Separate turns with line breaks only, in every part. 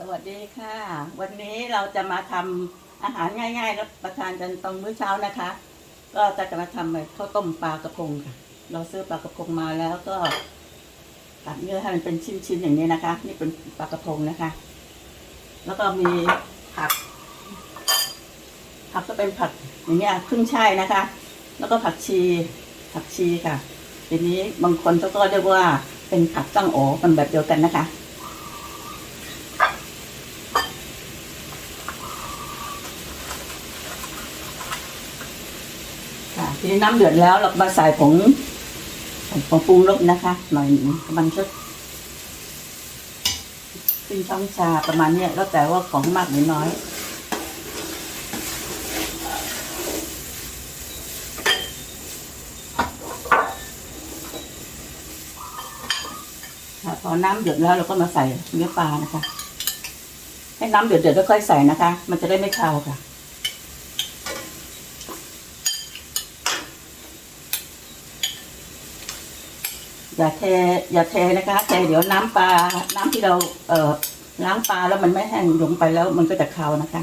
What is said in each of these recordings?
สวัสดีค่ะ วันนี้เราจะมาทำอาหารง่ายๆรับประทานกันตอนมื้อเช้านะคะ ก็จะมาทำข้าวต้มปลากระพงค่ะ เราซื้อปลากระพงมาแล้วก็ตัดเนื้อให้มันเป็นชิ้นๆอย่างนี้นะคะ นี่เป็นปลากระพงนะคะ แล้วก็มีผัก ผักก็เป็นผักอย่างเงี้ยครึ่งช่ายนะคะ แล้วก็ผักชี ผักชีค่ะทีนี้บางคนเขาก็เรียกว่าเป็นผักตั้งโอมันแบบเดียวกันนะคะ ทีนี้น้ำเดือดแล้วเรามาใส่ผงผงปรุงรสนะคะ หน่อยหนึ่งประมาณสักครึ่งช้อนชาประมาณเนี้ยแล้วแต่ว่าของมากหรือน้อยพอน้ำเดือดแล้วเราก็มาใส่เนื้อปลานะคะ ให้น้ำเดือดๆแล้วค่อยใส่นะคะ มันจะได้ไม่คาวค่ะ อย่าเทอย่าเทนะคะเทเดี๋ยวน้ำปลาน้ำที่เราเอ่อล้างปลาแล้วมันไม่แห้งลงไปแล้วมันก็จะคาวนะคะ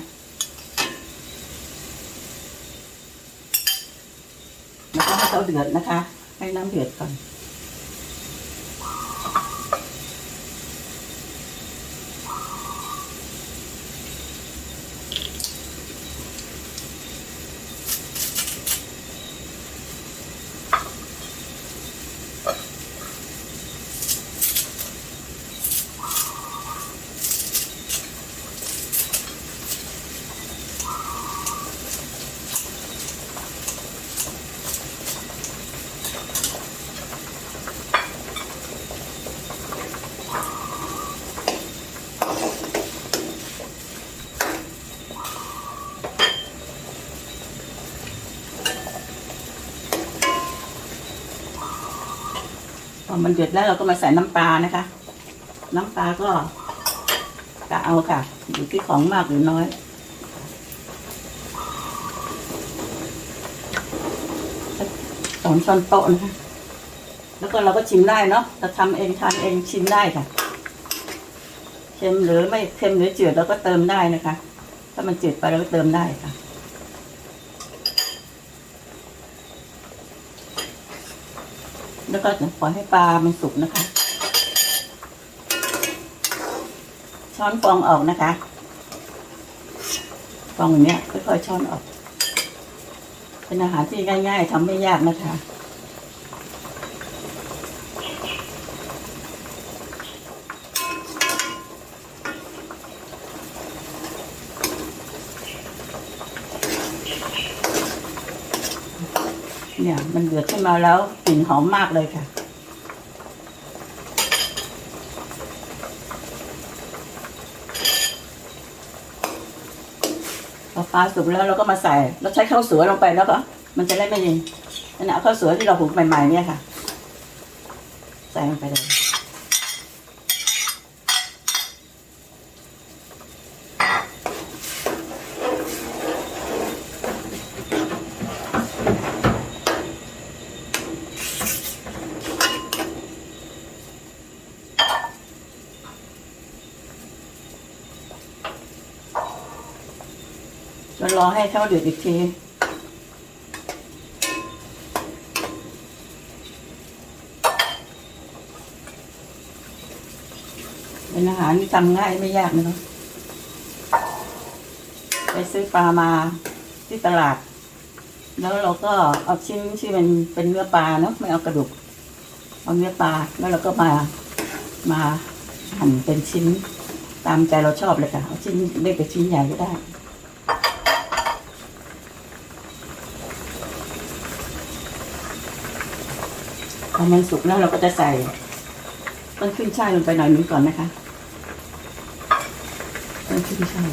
แล้วก็ให้เขาเดือดนะคะ ให้น้ำเดือดก่อน พอมันเดือดแล้วเราก็มาใส่น้ำปลานะคะ น้ำปลาก็กะเอาค่ะ อยู่ที่ของมากหรือน้อย สองช้อนโต๊ะนะคะ แล้วก็เราก็ชิมได้เนาะเราทำเองทานเองชิมได้ค่ะ เค็มหรือไม่เค็มหรือจืดเราก็เติมได้นะคะ ถ้ามันจืดไปเราก็เติมได้ค่ะ แล้วก็จะปล่อยให้ปลามันสุกนะคะ ช้อนฟองออกนะคะฟองอย่างเนี้ยค่อยๆช้อนออก เป็นอาหารที่ง่าย ๆทำไม่ยากนะคะ เนี่ย มันเดือดขึ้นมาแล้วกลิ่นหอมมากเลยค่ะ พอปลาสุกแล้วเราก็มาใส่เราใช้ข้าวสวยลงไปแล้วก็ มันจะได้ไม่ยิงนั่นนะข้าวสวยที่เราหุงใหม่ๆเนี่ยค่ะ ใส่ลงไปเลย จะรอให้เขาเดือดอีกทีเป็นอาหารที่ทำง่ายไม่ยากนะครับไปซื้อปลามาที่ตลาด แล้วเราก็เอาชิ้นที่มันเป็นเนื้อปลาเนาะไม่เอากระดูก เอาเนื้อปลาแล้วเราก็มามาหั่นเป็นชิ้นตามใจเราชอบเลยค่ะ เอาชิ้นเล็กกับชิ้นใหญ่ก็ได้ พอมันสุกแล้วเราก็จะใส่ต้นขึ้นช่ายลงไปหน่อยนึงก่อนนะคะต้นขึ้นช่าย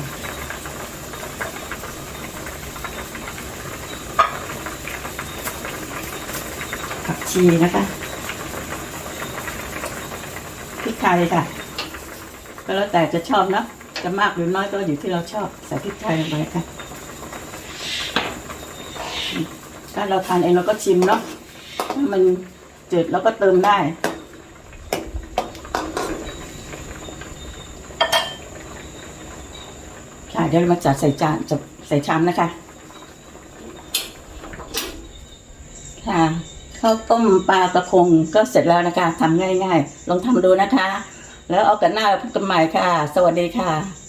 ผักชีนะคะพริกไทยค่ะ ก็แล้วแต่จะชอบนะจะมากหรือน้อยก็อยู่ที่เราชอบใส่พริกไทยลงไปค่ะถ้าเราทานเองเราก็ชิมเนาะถ้ามัน จืดเราก็เติมได้ ค่ะเดี๋ยวเรามาจัดใส่จานจะใส่ชามนะคะ ค่ะข้าวต้มปลากระพงก็เสร็จแล้วนะคะทำง่ายๆ ลองทำดูนะคะ แล้วเอากันหน้าพบกันใหม่ค่ะ สวัสดีค่ะ